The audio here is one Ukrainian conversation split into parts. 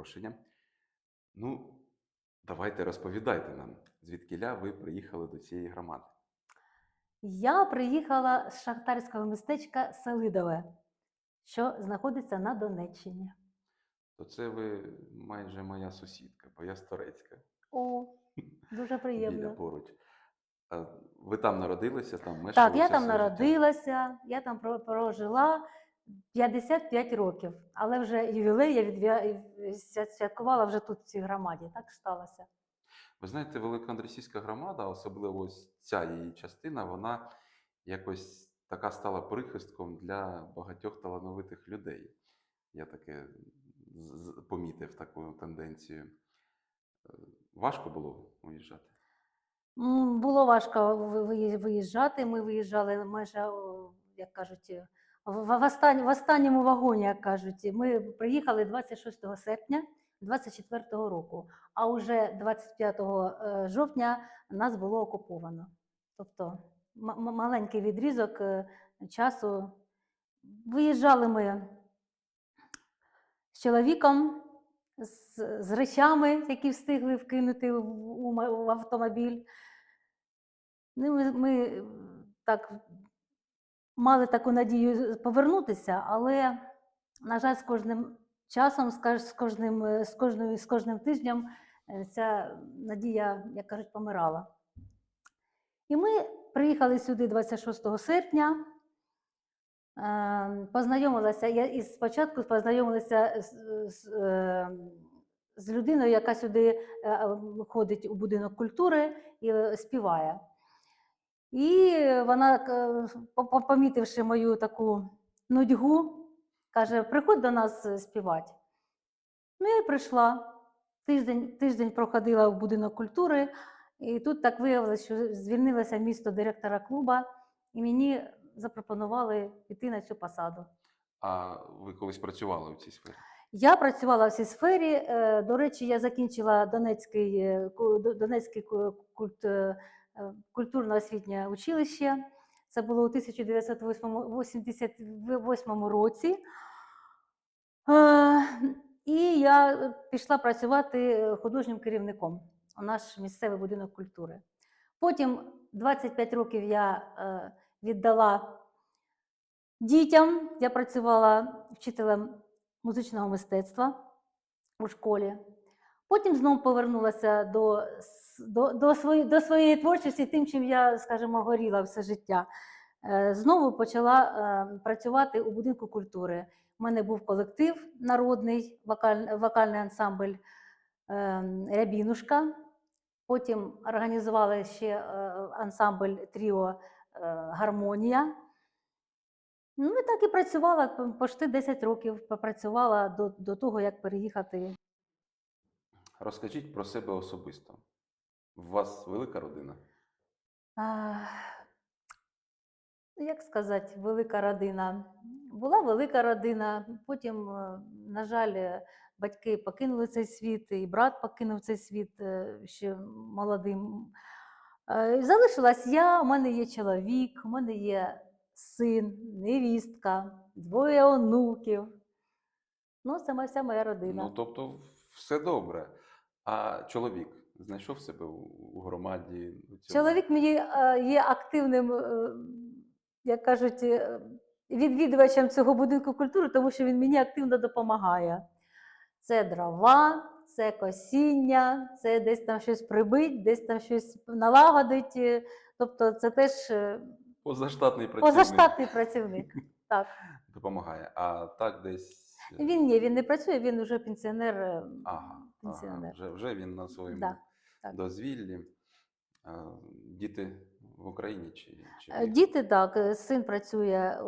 запрошення. Ну, давайте розповідайте нам, звідкіля ви приїхали до цієї громади. Я приїхала з шахтарського містечка Селидове, що знаходиться на Донеччині. То це ви майже моя сусідка, бо я з Торецька, О, дуже біля приємно. поруч. Ви там народилися, там мешкали? Так, я там народилася, я там прожила 55 років, але вже ювілей я відвя- святкувала вже тут, в цій громаді. Так сталося. Ви знаєте, Великоандресійська громада, особливо ось ця її частина, вона якось така стала прихистком для багатьох талановитих людей. Я таке помітив таку тенденцію. Е, Важко було уїжджати. М, Було важко виїжджати. Ми виїжджали майже, як кажуть, в, останнь- в останньому вагоні, як кажуть. Ми приїхали 26 серпня 24 року, а вже 25 е, жовтня нас було окуповано. Тобто маленький відрізок е, часу. Виїжджали ми з чоловіком, з, з речами, які встигли вкинути в, в автомобіль. Ну, ми, ми так мали таку надію повернутися, але, на жаль, з кожним часом, з кож- з кожним, е, з кожною, з кожним тижнем е, ця надія, як кажуть, помирала. І ми приїхали сюди 26 серпня. Е, Познайомилася, я із спочатку познайомилася з, з, з людиною, яка сюди ходить у будинок культури і співає. І вона, е, по- по- помітивши мою таку нудьгу, каже: приходь до нас е, співати. Ну, я прийшла. Тиждень, тиждень проходила в будинок культури, і тут так виявилося, що звільнилося місто директора клуба, і мені запропонували піти на цю посаду. А ви колись працювали у цій сфері? Я працювала в цій сфері. е, До речі, я закінчила Донецький, ку- До- Донецьке ку- культ, культурно-освітнє училище. Це було у 1988 році. Е, І я пішла працювати художнім керівником у наш місцевий будинок культури. Потім 25 років я е, віддала дітям. Я працювала вчителем музичного мистецтва у школі. Потім знову повернулася до, до, до, свої, до своєї творчості, тим, чим я, скажімо, горіла все життя. Е, Знову почала е, працювати у будинку культури. У мене був колектив народний, вокаль, вокальний ансамбль е, Рябінушка. Потім організували ще ансамбль Тріо Гармонія. Ну і так і працювала почти 10 років. Попрацювала до, до того, як переїхати. Розкажіть про себе особисто. У вас велика родина? А, як сказати, велика родина. Була велика родина, потім, е, на жаль, е, батьки покинули цей світ, і брат покинув цей світ е, ще молодим. Залишилась я, у мене є чоловік, у мене є син, невістка, двоє онуків. Ну, це вся моя родина. Ну, тобто, все добре. А чоловік знайшов себе у, громаді? У цьому? Чоловік мені е, є активним, е, як кажуть, е, відвідувачем цього будинку культури, тому що він мені активно допомагає. Це дрова, це косіння, це десь там щось прибить, десь там щось налагодить. Тобто це теж Позаштатний працівник позаштатний працівник. Так. допомагає. А так десь. Він ні, він не працює, він вже пенсіонер. Ага, ага, пенсіонер. вже, вже він на своєму Да, так. дозвіллі. Діти в Україні чи, чи Е. Діти так, е, син працює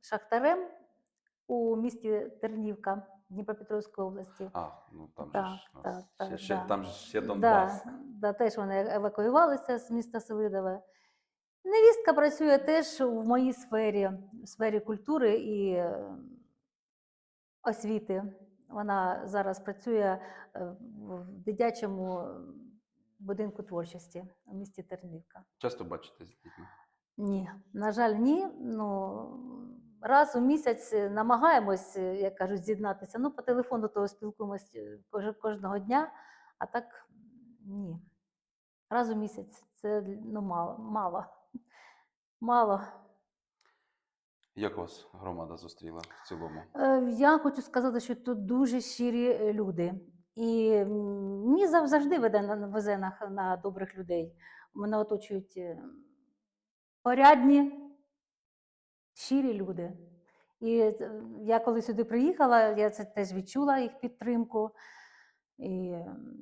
шахтарем у місті Тернівка Дніпропетровської області. А, ну там Так, же ж так, нас так, ще, ще, да. там же ще Донбас. Да, да, теж вони евакуювалися з міста Селидове. Невістка працює теж в моїй сфері, в сфері культури і е, освіти. Вона зараз працює е, в дитячому будинку творчості у місті Тернівка. Часто бачите з дітьми. Ні, на жаль, ні. Ну, раз у місяць е, намагаємось, е, як кажуть, з'єднатися. Ну, по телефону то спілкуємось е, кожного дня, а так ні. Раз у місяць це ну, мало. Мало. мало. Як вас громада зустріла в цілому? Е, Я хочу сказати, що тут дуже щирі е, люди. І мені завжди веде на, везе на, на добрих людей. Мене оточують е, порядні, щирі люди. І я коли сюди приїхала, я це теж відчула їх підтримку. І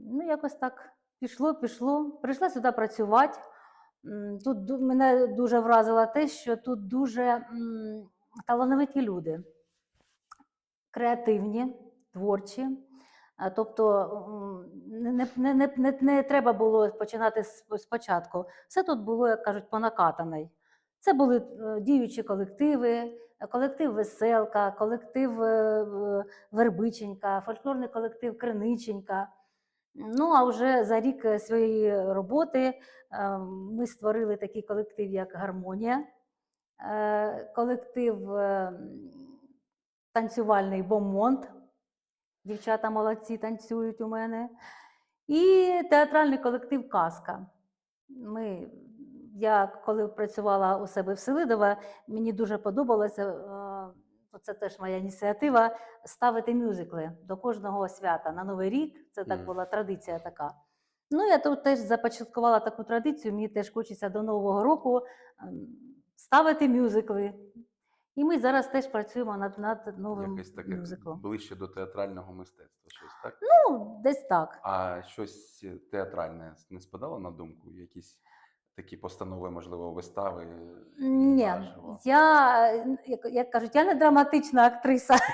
ну, якось так пішло, пішло. Прийшла сюди працювати. Тут мене дуже вразило те, що тут дуже талановиті люди креативні, творчі. Тобто не, не, не, не, не, треба було починати спочатку. Все тут було, як кажуть, по накатаний. Це були е, діючі колективи, е, колектив Веселка, колектив е, Вербиченька, фольклорний колектив Криниченька. Ну, а вже за рік е, своєї роботи е, ми створили такий колектив, як Гармонія, е, колектив танцювальний Бомонт. Дівчата молодці танцюють у мене. І театральний колектив Казка. Ми, я коли працювала у себе в Селидове, мені дуже подобалося, е, це теж моя ініціатива, ставити мюзикли до кожного свята на Новий рік. Це так була традиція така. Ну, я тут теж започаткувала таку традицію, мені теж хочеться до Нового року ем, ставити мюзикли. І ми зараз теж працюємо над, над новим Якесь таке мюзиклом. ближче до театрального мистецтва, щось так? Ну, десь так. А щось театральне не спадало на думку? Якісь такі постанови, можливо, вистави? Ні, наживо? я, е, як, як кажуть, я не драматична актриса.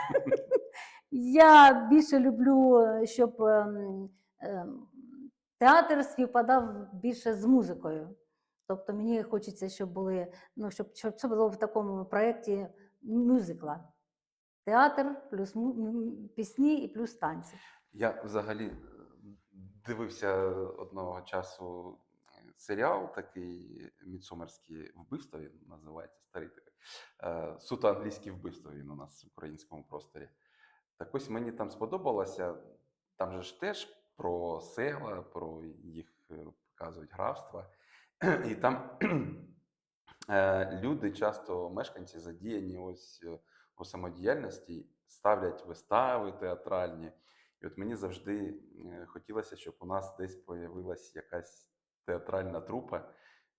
Я більше люблю, е, щоб ем, ем, театр співпадав більше з музикою. Тобто мені хочеться, щоб були, ну, щоб, щоб це було в такому проєкті мюзикла. Театр плюс пісні і плюс танці. Я взагалі е, дивився одного часу е, серіал такий міцумерський вбивство, він називається старий такий. Е, Суто англійське вбивство він у нас в українському просторі. Так ось мені там сподобалося. Там же ж теж про села, про їх е, показують графства. І там е, люди, часто мешканці, задіяні ось е, у самодіяльності, ставлять вистави театральні. І от мені завжди хотілося, щоб у нас десь появилась якась театральна трупа,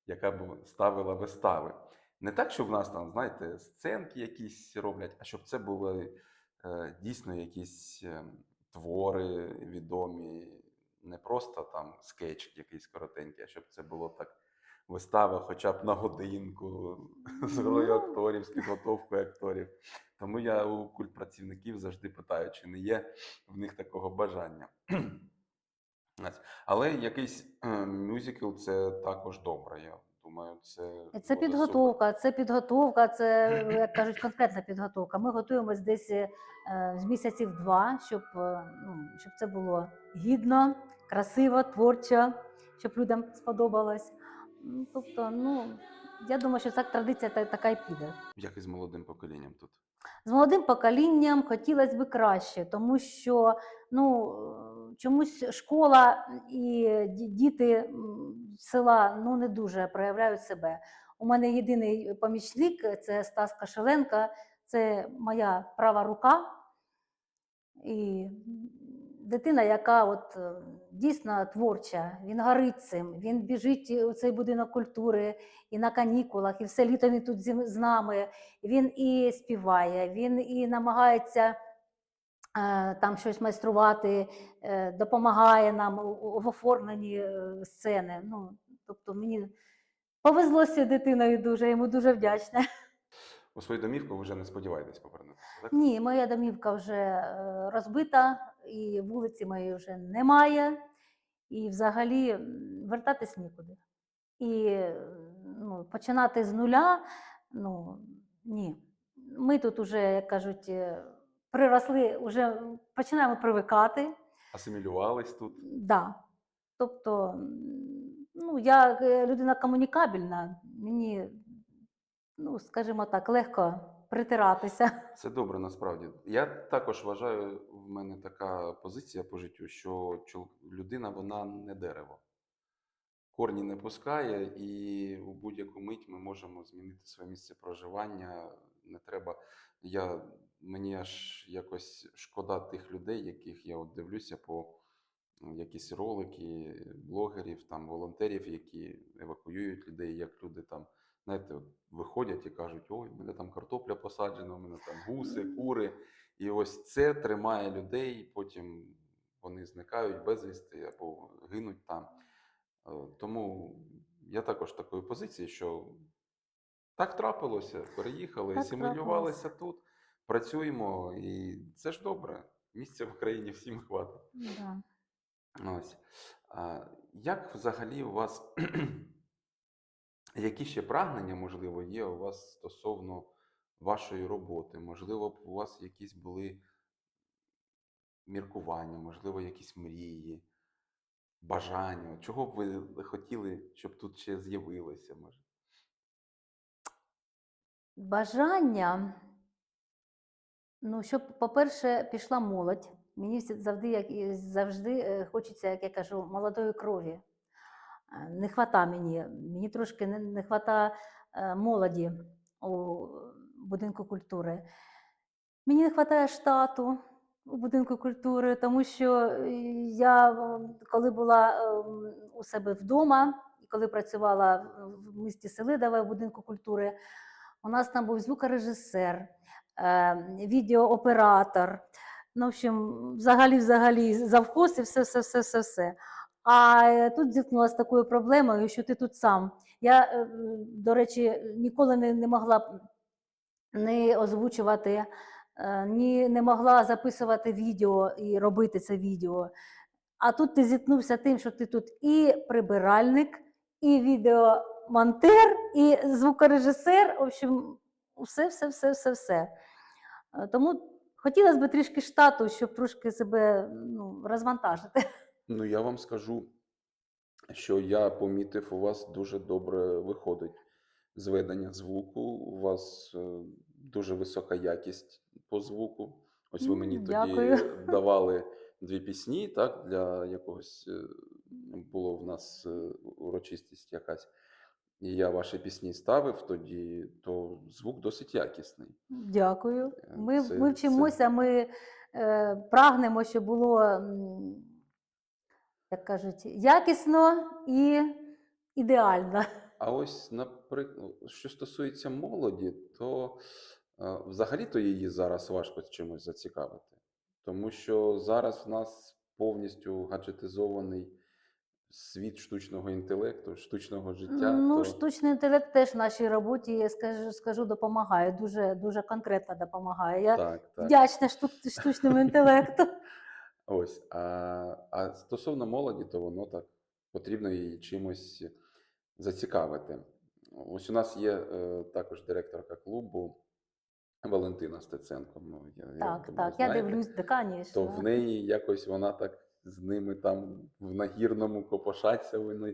яка б ставила вистави. Не так, щоб в нас там, знаєте, сценки якісь роблять, а щоб це були е, дійсно якісь е, твори відомі, не просто там скетч якийсь коротенький, а щоб це було так вистава хоча б на годинку з грою Ну. акторів, з підготовкою акторів. Тому я у культпрацівників завжди питаю, чи не є в них такого бажання. Але якийсь е, мюзикл це також добре. Я думаю, це Це буде підготовка, це підготовка, це, як кажуть, конкретна підготовка. Ми готуємось десь е, з місяців два, щоб, е, ну, щоб це було гідно, красиво, творчо, щоб людям сподобалось. Тобто, ну, я думаю, що ця традиція та- така й піде. Як і з молодим поколінням тут. З молодим поколінням хотілося б краще, тому що ну, е, чомусь школа і діти села ну, не дуже проявляють себе. У мене єдиний помічник це Стас Кашеленко, це моя права рука. І дитина, яка от е, дійсно творча, він горить цим, він біжить у цей будинок культури і на канікулах, і все літо він тут з нами. Він і співає, він і намагається там щось майструвати, е, допомагає нам в оформленні е, сцени. Ну, тобто мені повезло з цією дитиною дуже, йому дуже вдячна. У свою домівку ви вже не сподіваєтесь повернутися, так? Ні, моя домівка вже е, розбита, і вулиці моєї вже немає. І взагалі вертатись нікуди. І е, ну, починати з нуля, ну ні. Ми тут уже, як кажуть, е, приросли, вже починаємо привикати. Асимілювались тут. Да. Тобто, ну, я е, людина комунікабельна, мені, ну, скажімо так, легко притиратися. Це добре насправді. Я також вважаю, в мене така позиція по життю, що людина вона не дерево. Корні не пускає, і у будь-яку мить ми можемо змінити своє місце проживання. Не треба. Я, мені аж якось шкода тих людей, яких я от дивлюся по якісь ролики, блогерів, там, волонтерів, які евакуюють людей, як люди там, знаєте, от виходять і кажуть, ой, у мене там картопля посаджена, у мене там гуси, кури. І ось це тримає людей, потім вони зникають безвісти або гинуть там. Е, Тому я також такої позиції, що так трапилося, переїхали, Так тут, працюємо, і це ж добре. Місця в Україні всім хватить. Да. Ось. А, як взагалі у вас, які ще прагнення, можливо, є у вас стосовно вашої роботи? Можливо, б у вас якісь були міркування, можливо, якісь мрії, бажання? Чого б ви хотіли, щоб тут ще з'явилося? Може? Бажання, ну, щоб, по-перше, пішла молодь. Мені завжди, як, завжди е, хочеться, як я кажу, молодої крові. Е, Не хвата мені. Мені трошки не, не хвата е, молоді у будинку культури. Мені не вистачає штату у будинку культури, тому що я, коли була е, у себе вдома, коли працювала в місті Селидове в будинку культури, у нас там був звукорежисер, відеооператор. Ну, в общем, взагалі, взагалі, завхоз і все, все, все, все, все. А е, тут зіткнулася з такою проблемою, що ти тут сам. Я, е, до речі, ніколи не, не могла не озвучувати, е, ні не могла записувати відео і робити це відео. А тут ти зіткнувся тим, що ти тут і прибиральник, і відеомонтер, і звукорежисер. В общем, все, все, все, все, все. Е, Тому хотілося б трішки штату, щоб трошки себе ну, розвантажити. Ну, я вам скажу, що я помітив, у вас дуже добре виходить зведення звуку. У вас е, дуже висока якість по звуку. Ось ви мені тоді дякую. давали дві пісні, так, для якогось е, було в нас урочистість якась. І я ваші пісні ставив тоді, то звук досить якісний. Дякую. Е, Ми, це- ми це- вчимося, ми е, прагнемо, щоб було, як кажуть, якісно і ідеально. А ось, наприклад, що стосується молоді, то е, взагалі-то її зараз важко чимось зацікавити. Тому що зараз в нас повністю гаджетизований світ штучного інтелекту, штучного життя. Ну, то... штучний інтелект теж в нашій роботі, я скажу, скажу допомагає, дуже, дуже конкретно допомагає. Я Так, так. вдячна штучному інтелекту. Ось. А, а стосовно молоді, то воно так потрібно її чимось зацікавити. Ось у нас є е, також директорка клубу Валентина Стеценко. Ну, я, я Так, думаю, так, я знаєте. дивлюсь, да, то в неї якось вона так з ними там в нагірному копошаться, вони,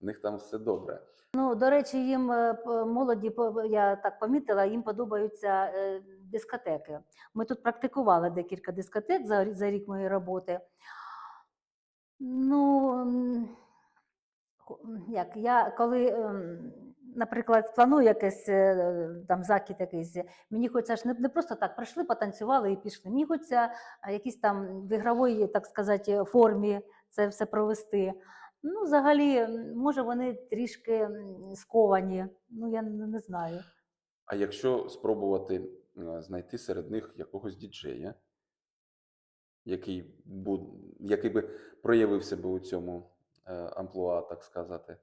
в них там все добре. Ну, до речі, їм е, молоді, я так помітила, їм подобаються е, дискотеки. Ми тут практикували декілька дискотек за, за рік моєї роботи. Ну, як я коли, ем, наприклад, планую якийсь е, там захід якийсь, мені хочеться ж не, не просто так прийшли, потанцювали і пішли. Мені хочеться якісь там в ігровій, так сказати, формі це все провести. Ну, взагалі, може, вони трішки сковані. Ну, я не, знаю. А якщо спробувати знайти серед них якогось діджея, який, бу- який би проявив себе у цьому е, амплуа, так сказати,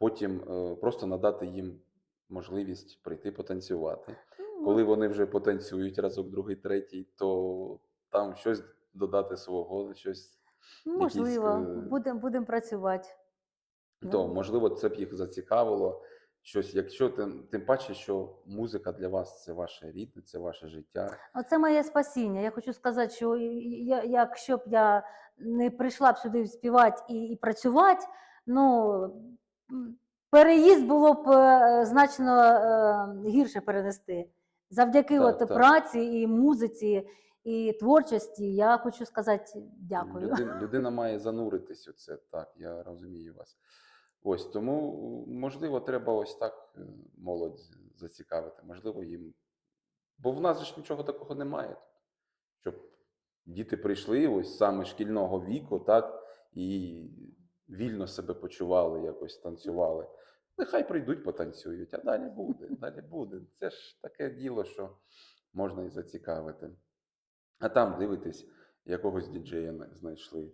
потім е, просто надати їм можливість прийти потанцювати. Ну, Коли вони вже потанцюють разок, другий, третій, то там щось додати свого, щось ну, можливо, е, будемо будем працювати. то Ну. можливо це б їх зацікавило. Щось, якщо тим, тим паче, що музика для вас це ваше рідне, це ваше життя. Оце моє спасіння. Я хочу сказати, що я, якщо б я не прийшла б сюди співати і, і працювати, ну переїзд було б е, значно е, гірше перенести. Завдяки Так, от так. праці і музиці, і творчості, я хочу сказати дякую. Людина, людина має зануритись у це, так, я розумію вас. Ось тому, можливо, треба ось так е, молодь зацікавити, можливо, їм. Бо в нас же ж нічого такого немає. Щоб діти прийшли ось саме шкільного віку, так, і вільно себе почували, якось танцювали. Нехай прийдуть, потанцюють, а далі буде, далі буде. Це ж таке діло, що можна і зацікавити. А там дивитесь, якогось діджея знайшли.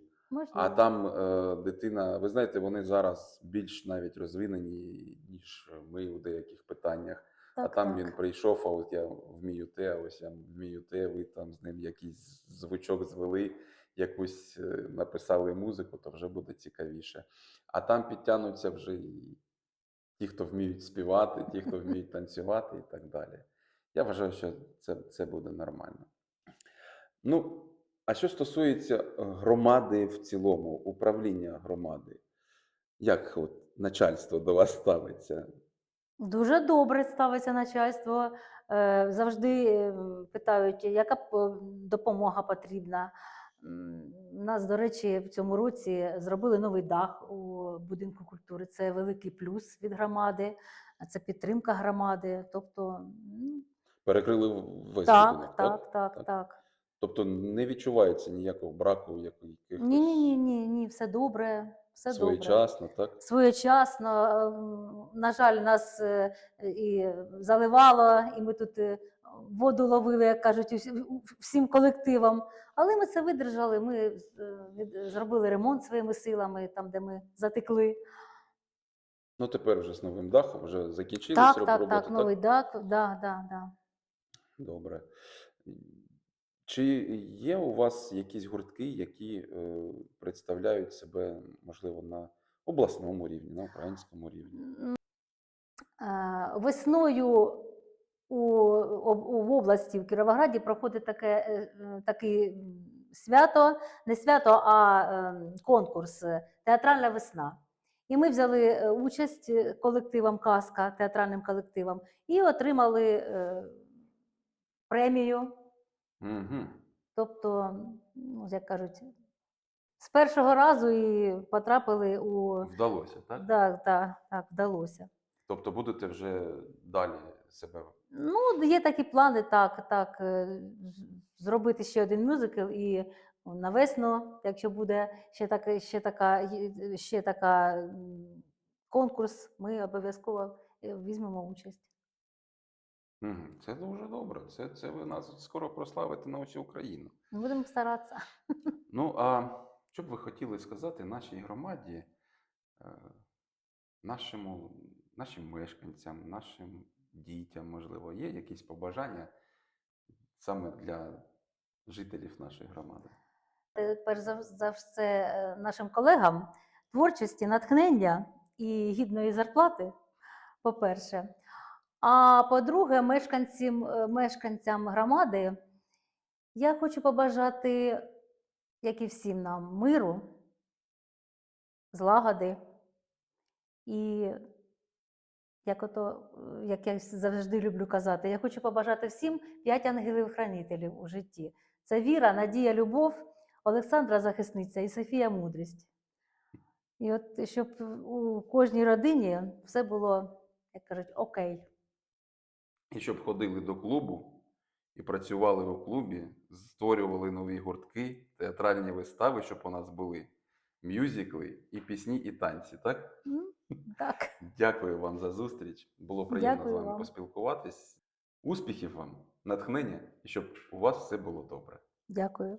А там е, дитина, ви знаєте, вони зараз більш навіть розвинені, ніж ми у деяких питаннях. а там так. він прийшов, а от я вмію те, а ось я вмію те, ви там з ним якийсь звучок звели, якусь е, написали музику, то вже буде цікавіше. А там підтягнуться вже і ті, хто вміють співати, ті, хто вміють танцювати і так далі. Я вважаю, що це, це буде нормально. Ну, а що стосується е, громади в цілому, управління громади, як от начальство до вас ставиться? Дуже добре ставиться начальство. Е, Завжди питають, яка допомога потрібна. У нас, до речі, в цьому році зробили новий дах у будинку культури. Це великий плюс від громади, це підтримка громади. Тобто, Перекрили весь так, будинок, так, так, Так. так. Тобто не відчувається ніякого браку Ні, ні, ні, ні, ні, все добре, все добре. своєчасно, так? своєчасно. ем, На жаль, нас е, і заливало, і ми тут е, воду ловили, як кажуть, всім колективам. Але ми це видержали. Ми е, зробили ремонт своїми силами, там, де ми затекли. Ну тепер вже з новим дахом, вже закінчили Так, так, роботу, так, новий дак, да, да, да. Добре. Чи є у вас якісь гуртки, які е, представляють себе, можливо, на обласному рівні, на українському рівні? Весною у, у в області в Кіровограді проходить таке, е, е, таке свято, не свято, а е, конкурс е, Театральна весна. І ми взяли участь колективом Казка, театральним колективом, і отримали премію. Угу. Тобто, ну, як кажуть, з першого разу і потрапили у. Вдалося, так? Так, так, так, вдалося. Тобто будете вже далі себе. Ну, є такі плани, так, так, е, зробити ще один мюзикл і на весну, якщо буде ще, так, ще, така, ще така конкурс, ми обов'язково е, візьмемо участь. Мгм. Це дуже добре. Це, це ви нас скоро прославите на всю Україну. Будемо старатися. Ну, а що б ви хотіли сказати нашій громаді, е, нашому, нашим мешканцям, нашим дітям, можливо, є якісь побажання саме для жителів нашої громади? Е, Перш за, за все е, нашим колегам творчості, натхнення і гідної зарплати, по-перше. А по-друге, мешканцям, е, мешканцям громади я хочу побажати, як і всім нам, миру, злагоди і, як, ото, е, як я завжди люблю казати, я хочу побажати всім п'ять ангелів-хранителів у житті. Це віра, надія, любов, Олександра Захисниця і Софія Мудрість. І от щоб у кожній родині все було, як кажуть, окей. І щоб ходили до клубу і працювали у клубі, створювали нові гуртки, театральні вистави, щоб у нас були мюзикли і пісні, і танці, так? Так, Дякую вам за зустріч. Було приємно Дякую з вами вам. поспілкуватись. Успіхів вам, натхнення і щоб у вас все було добре. дякую.